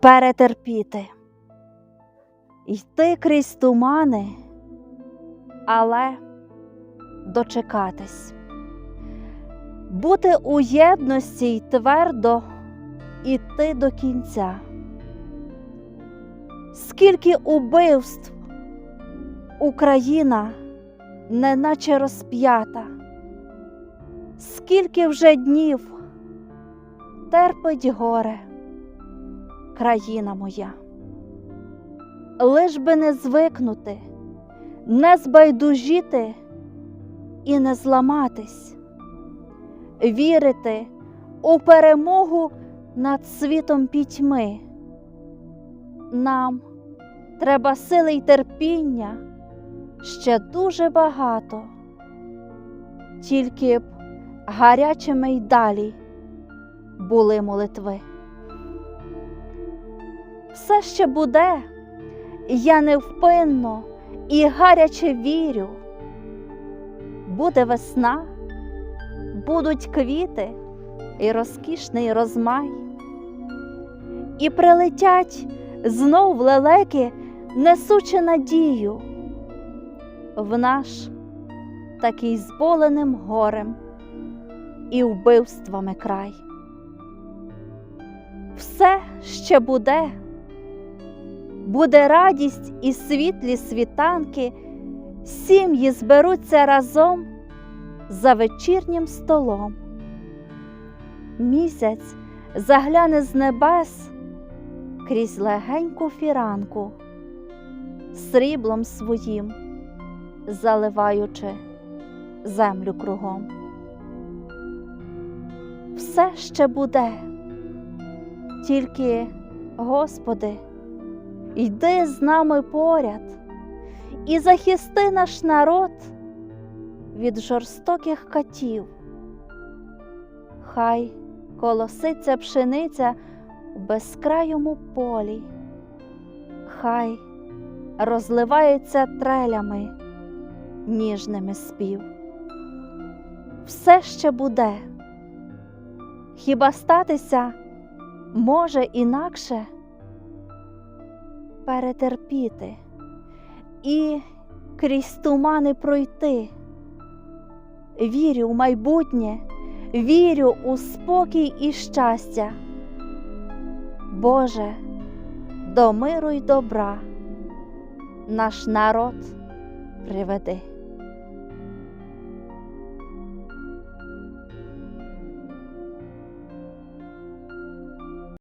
перетерпіти, йти крізь тумани, але дочекатись, бути у єдності й твердо іти до кінця. Скільки убивств Україна неначе розп'ята, скільки вже днів терпить горе країна моя. Лиш би не звикнути, не збайдужіти і не зламатись, вірити у перемогу над світом пітьми. Нам треба сили й терпіння ще дуже багато, тільки б гарячими й далі були молитви. Все ще буде, я невпинно і гаряче вірю. Буде весна, будуть квіти і розкішний розмай, і прилетять знов лелеки, несучи надію в наш такий зболеним горем і вбивствами край. Все ще буде, буде радість і світлі світанки, сім'ї зберуться разом за вечірнім столом. Місяць загляне з небес крізь легеньку фіранку, сріблом своїм заливаючи землю кругом. Все ще буде, тільки, Господи, йди з нами поряд і захисти наш народ від жорстоких катів. Хай колоситься пшениця в безкрайому полі, хай розливається трелями ніжними спів. Все ще буде, хіба статися може інакше перетерпіти і крізь тумани пройти. Вірю в майбутнє, вірю у спокій і щастя. Боже, до миру й добра наш народ приведи.